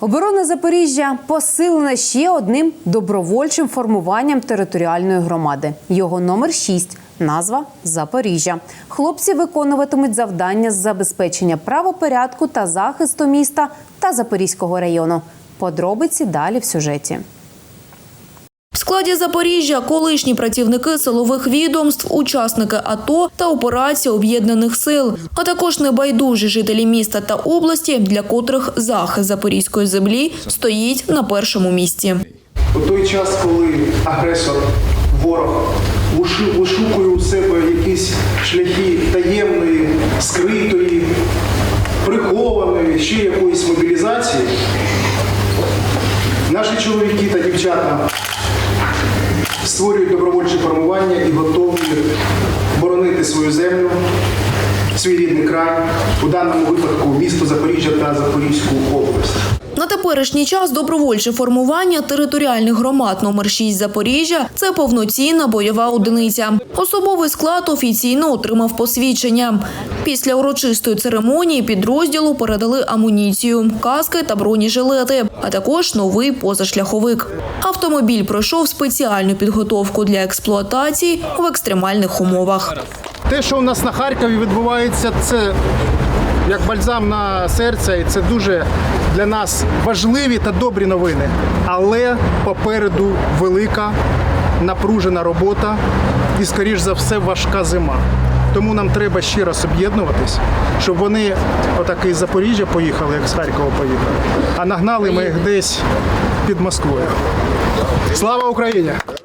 Оборона Запоріжжя посилена ще одним добровольчим формуванням територіальної громади. Його номер 6 – назва Запоріжжя. Хлопці виконуватимуть завдання з забезпечення правопорядку та захисту міста та Запорізького району. Подробиці далі в сюжеті. Складі Запоріжжя колишні працівники силових відомств, учасники АТО та операції об'єднаних сил, а також небайдужі жителі міста та області, для котрих захист запорізької землі стоїть на першому місці. У той час, коли агресор, ворог вишу- вишукує у себе якісь шляхи таємної, скритої, створюють добровольчі формування і готові боронити свою землю, свій рідний край, у даному випадку місто Запоріжжя та Запорізьку область. На теперішній час добровольче формування територіальних громад номер 6 Запоріжжя – це повноцінна бойова одиниця. Особовий склад офіційно отримав посвідчення. Після урочистої церемонії підрозділу передали амуніцію, каски та бронежилети, а також новий позашляховик. Автомобіль пройшов спеціальну підготовку для експлуатації в екстремальних умовах. Те, що у нас на Харкові відбувається, це як бальзам на серце, і це дуже для нас важливі та добрі новини. Але попереду велика напружена робота і, скоріш за все, важка зима. Тому нам треба ще раз об'єднуватись, щоб вони отак із Запоріжжя поїхали, як з Харкова поїхали, а нагнали ми їх десь під Москвою. Слава Україні!